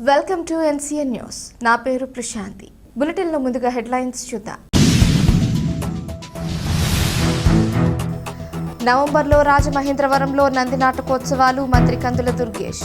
Welcome to NCN news. నా పేరు ప్రశాంతి. బులెటిన్లో ముందుగా హెడ్లైన్స్ చూద్దాం. నవంబర్లో రాజమహేంద్రవరంలో నంది నాటకోత్సవాలు మంత్రి కందుల దుర్గేష్.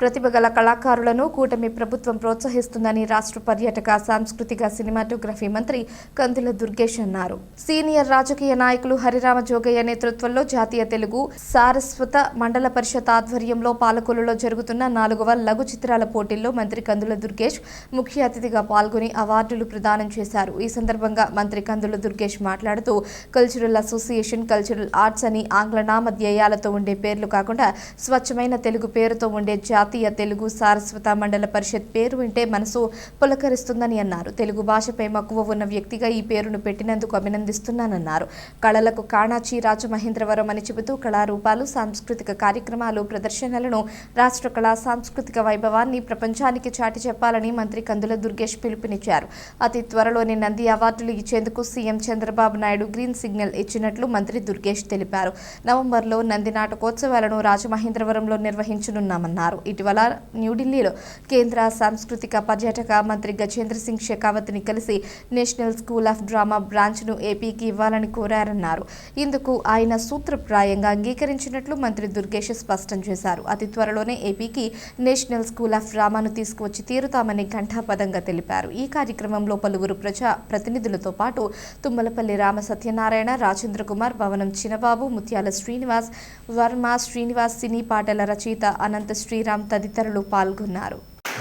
ప్రతిభ గల కళాకారులను కూటమి ప్రభుత్వం ప్రోత్సహిస్తుందని రాష్ట్ర పర్యాటక సాంస్కృతిక సినిమాటోగ్రఫీ మంత్రి కందుల దుర్గేష్ అన్నారు. సీనియర్ రాజకీయ నాయకులు హరిరామ జోగయ్య నేతృత్వంలో జాతీయ తెలుగు సారస్వత మండల పరిషత్ ఆధ్వర్యంలో పాలకొల్లులో జరుగుతున్న నాలుగవ లఘు చిత్రాల పోటీల్లో మంత్రి కందుల దుర్గేష్ ముఖ్య అతిథిగా పాల్గొని అవార్డులు ప్రదానం చేశారు. ఈ సందర్భంగా మంత్రి కందుల దుర్గేష్ మాట్లాడుతూ కల్చరల్ అసోసియేషన్ కల్చరల్ ఆర్ట్స్ అని ఆంగ్ల నామధ్యేయాలతో ఉండే పేర్లు కాకుండా స్వచ్ఛమైన తెలుగు పేరుతో ఉండే జాతీయ జాతీయ తెలుగు సారస్వత మండల పరిషత్ పేరు వింటే మనసు పులకరిస్తుందని అన్నారు. తెలుగు భాషపై మక్కువ ఉన్న వ్యక్తిగా ఈ పేరును పెట్టినందుకు అభినందిస్తున్నానన్నారు. కళలకు కాణాచి రాజమహేంద్రవరం అని చెబుతూ కళారూపాలు సాంస్కృతిక కార్యక్రమాలు ప్రదర్శనలను రాష్ట్ర కళా సాంస్కృతిక వైభవాన్ని ప్రపంచానికి చాటి చెప్పాలని మంత్రి కందుల దుర్గేష్ పిలుపునిచ్చారు. అతి త్వరలోనే నంది అవార్డులు ఇచ్చేందుకు CM Chandrababu Naidu green signal ఇచ్చినట్లు మంత్రి దుర్గేష్ తెలిపారు. నవంబర్లో నంది నాటకోత్సవాలను రాజమహేంద్రవరంలో నిర్వహించనున్నామన్నారు. ఇటీవల న్యూఢిల్లీలో కేంద్ర సాంస్కృతిక పర్యాటక మంత్రి గజేంద్ర సింగ్ షెకావత్ని కలిసి నేషనల్ స్కూల్ ఆఫ్ డ్రామా బ్రాంచ్ను ఏపీకి ఇవ్వాలని కోరారన్నారు. ఇందుకు ఆయన సూత్రప్రాయంగా అంగీకరించినట్లు మంత్రి దుర్గేష్ స్పష్టం చేశారు. అతి త్వరలోనే ఏపీకి నేషనల్ స్కూల్ ఆఫ్ డ్రామాను తీసుకువచ్చి తీరుతామని ఘంటాపదంగా తెలిపారు. ఈ కార్యక్రమంలో పలువురు ప్రజా ప్రతినిధులతో పాటు తుమ్మలపల్లి రామ సత్యనారాయణ రాజేంద్ర కుమార్ భవనం చినబాబు ముత్యాల శ్రీనివాస్ వర్మ శ్రీనివాస్ సినీ పాటల రచయిత అనంత శ్రీరామ్ తదితరులు పాల్గొన్నారు.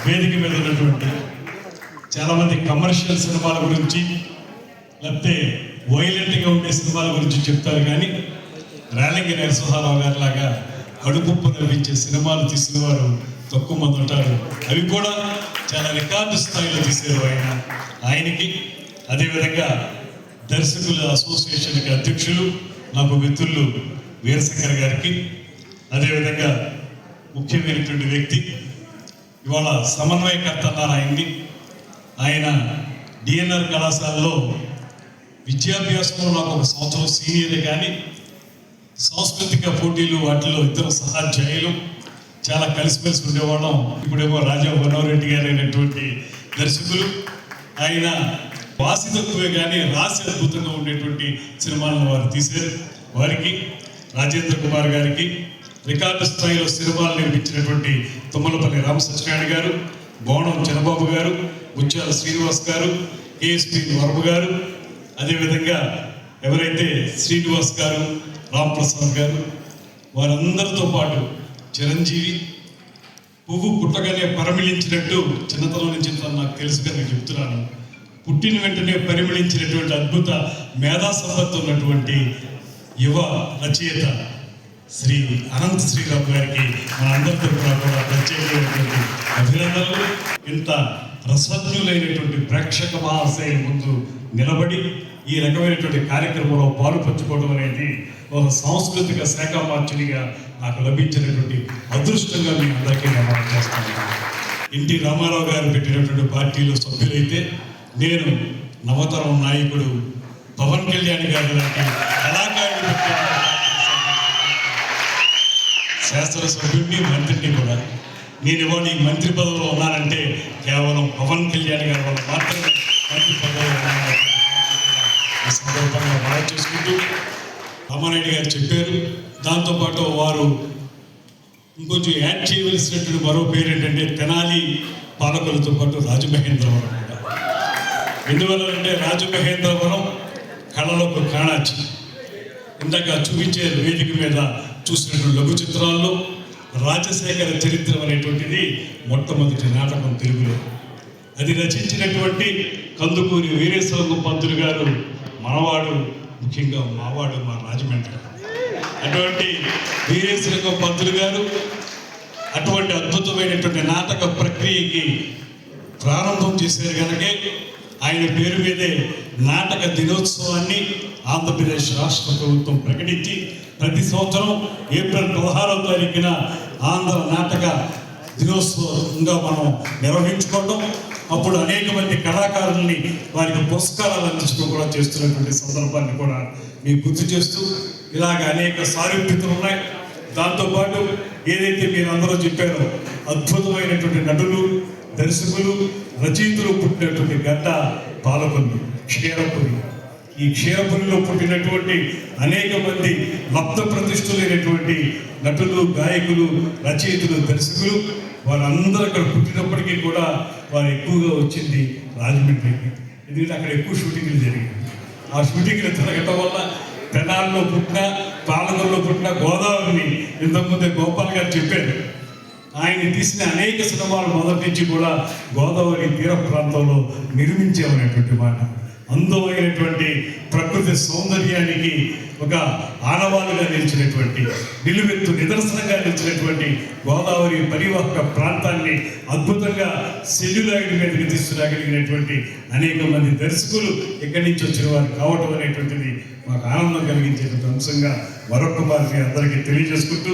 వేదిక మీద ఉన్నటువంటి చాలామంది కమర్షియల్ సినిమాల గురించి లేకపోతే వైలెంట్గా ఉండే సినిమాల గురించి చెప్తారు కానీ రేలంగి నరసింహారావు గారి లాగా కడుపుప్పు నవ్వించే సినిమాలు తీసిన వారు తక్కువ మంది ఉంటారు. అవి కూడా చాలా రికార్డు స్థాయిలో తీసేవారు ఆయన. ఆయనకి అదేవిధంగా దర్శకుల అసోసియేషన్కి అధ్యక్షులు నాకు మిత్రులు వీరశంకర్ గారికి అదేవిధంగా ముఖ్యమైనటువంటి వ్యక్తి. ఇవాళ సమన్వయకర్త అన్నారు ఆయన్ని ఆయన డిఎన్ఆర్ కళాశాలలో విద్యాభ్యాసంలో నాకు ఒక సంవత్సరం సీనియర్ కానీ సాంస్కృతిక పోటీలు వాటిలో ఇద్దరు సహాధ్యాయులు. చాలా కలిసిమెలిసి ఉండేవాళ్ళం. ఇప్పుడేమో రాజా మనోహరెడ్డి గారు అయినటువంటి దర్శకులు. ఆయన వాసి తక్కువే కానీ రాసి అద్భుతంగా ఉండేటువంటి సినిమాలను వారు తీశారు. వారికి రాజేంద్ర కుమార్ గారికి రికార్డు స్థాయిలో సినిమాలు నిర్మించినటువంటి తుమ్మలపల్లి రామ సత్యనారాయణ గారు బోణం చంద్రబాబు గారు ముత్యాల శ్రీనివాస్ గారు కేఎస్పి వర్మ గారు అదేవిధంగా ఎవరైతే శ్రీనివాస్ గారు రామప్రసాద్ గారు వారందరితో పాటు చిరంజీవి పువ్వు పుట్టగానే పరిమిళించినట్టు చిన్నతనం నుంచి తను నాకు తెలుసు కనుక చెప్తున్నాను. పుట్టిన వెంటనే పరిమళించినటువంటి అద్భుత మేధా సంపత్తి ఉన్నటువంటి యువ రచయిత శ్రీ అనంత శ్రీరామ్ గారికి మన తరఫున కూడా ప్రత్యేకమైనటువంటి అభినందనలు. ఇంత రసజ్ఞులైనటువంటి ప్రేక్షక మహాశయ ముందు నిలబడి ఈ రకమైనటువంటి కార్యక్రమంలో పాలుపంచుకోవడం అనేది ఒక సాంస్కృతిక శాఖ మార్చునిగా నాకు లభించినటువంటి అదృష్టంగా మీ అందరికీ నమోదు చేస్తాను ఎన్టీ రామారావు గారు పెట్టినటువంటి పార్టీలో సభ్యులైతే నేను నవతరం నాయకుడు పవన్ కళ్యాణ్ గారు లాంటి కళాకారుడు శాస్త్ర సభ్యుడిని మంత్రిని కూడా. నేను ఇవాళ ఈ మంత్రి పదవిలో ఉన్నానంటే కేవలం పవన్ కళ్యాణ్ గారి వల్ల మాత్రమే మంత్రి పదవిలో ఉన్నాను. ఈ సందర్భంగా బాగా చేసుకుంటూ రామారెడ్డి గారు చెప్పారు. దాంతోపాటు వారు ఇంకొంచెం యాడ్ చేయవలసినటువంటి మరో పేరు ఏంటంటే తెనాలి పాలకులతో పాటు రాజమహేంద్రవరం కూడా. ఎందువల్ల అంటే రాజమహేంద్రవరం కళలకు కాణాచి. ఇందాక చూపించే వేదిక మీద చూసినటువంటి లఘు చిత్రాల్లో రాజశేఖర చరిత్ర అనేటువంటిది మొట్టమొదటి నాటకం తెలుగులో. అది రచించినటువంటి కందుకూరి వీరేశ్వర పంతులు గారు మనవాడు ముఖ్యంగా మావాడు మా రాజమండ్రి. అటువంటి వీరేశ్వర పంతులు గారు అటువంటి అద్భుతమైనటువంటి నాటక ప్రక్రియకి ప్రారంభం చేశారు కనుకే ఆయన పేరు మీదే నాటక దినోత్సవాన్ని ఆంధ్రప్రదేశ్ రాష్ట్ర ప్రభుత్వం ప్రకటించి ప్రతి సంవత్సరం ఏప్రిల్ పదహారవ తారీఖున ఆంధ్ర నాటక దినోత్సవంగా మనం నిర్వహించుకోవడం అప్పుడు అనేక మంది కళాకారుల్ని వారికి పురస్కారాలు అందించడం కూడా చేస్తున్నటువంటి సందర్భాన్ని కూడా మీకు గుర్తు చేస్తూ ఇలాగ అనేక సారూప్యతలు ఉన్నాయి. దాంతోపాటు ఏదైతే మీరు అందరూ చెప్పారో అద్భుతమైనటువంటి నటులు దర్శకులు రచయితలు పుట్టినటువంటి గడ్డ పాలపల్లి క్షీరపురి ఈ క్షీరపురిలో పుట్టినటువంటి అనేక మంది లబ్ధ ప్రతిష్ఠులైనటువంటి నటులు గాయకులు రచయితలు దర్శకులు వారందరూ అక్కడ పుట్టినప్పటికీ కూడా వారు ఎక్కువగా వచ్చింది రాజమండ్రికి. ఎందుకంటే అక్కడ ఎక్కువ షూటింగ్లు జరిగాయి. ఆ షూటింగ్లు జరగటం వల్ల తెనాల్లో పుట్టిన పాలకొల్లో పుట్టిన గోదావరిని ఇంతకుముందే గోపాల్ గారు చెప్పారు. ఆయన తీసిన అనేక సినిమాలు మొదటి నుంచి కూడా గోదావరి తీర ప్రాంతంలో నిర్మించామనేటువంటి మాట. అందమైనటువంటి ప్రకృతి సౌందర్యానికి ఒక ఆనవాలుగా నిలిచినటువంటి నిలువెత్తు నిదర్శనంగా నిలిచినటువంటి గోదావరి పరివాహక ప్రాంతాన్ని అద్భుతంగా సెల్యులాయిడ్ మీదకి తీసుకురాగలిగినటువంటి అనేక మంది దర్శకులు ఎక్కడి నుంచి వచ్చిన వారు కావటం అనేటువంటిది మాకు ఆనందం కలిగించేటువంటి అంశంగా మరొక వారికి అందరికీ తెలియజేసుకుంటూ